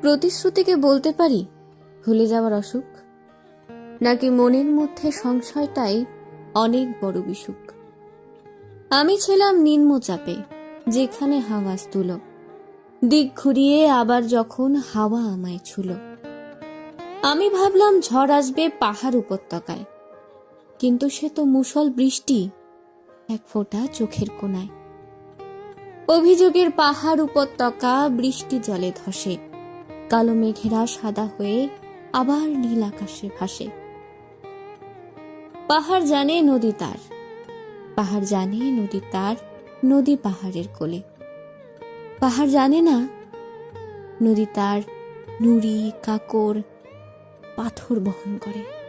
প্রতিশ্রুতিকে বলতে পারি? ভুলে যাওয়ার অসুখ? নাকি মনের মধ্যে সংশয়টাই অনেক বড় বিসুখ আমি ছিলাম নিম্নচাপে যেখানে হাওয়া তুলো দিক ঘুরিয়ে আবার যখন হাওয়া আমায় ছুলো। আমি ভাবলাম ঝড় আসবে পাহাড় উপত্যকায়। কিন্তু সে তো মুসল বৃষ্টি, এক ফোঁটা চোখের কোনায়। অভিযোগের পাহাড় উপত্যকা বৃষ্টি জলে ধসে। কালো মেঘেরা সাদা হয়ে আবার নীল আকাশে ভাসে। পাহাড় জানে নদী তার। পাহাড় জানে নদী তার, নদী পাহাড়ের কোলে। পাহাড় জানে না, নদী তার, নুড়ি, কাকর, পাথর বহন করে।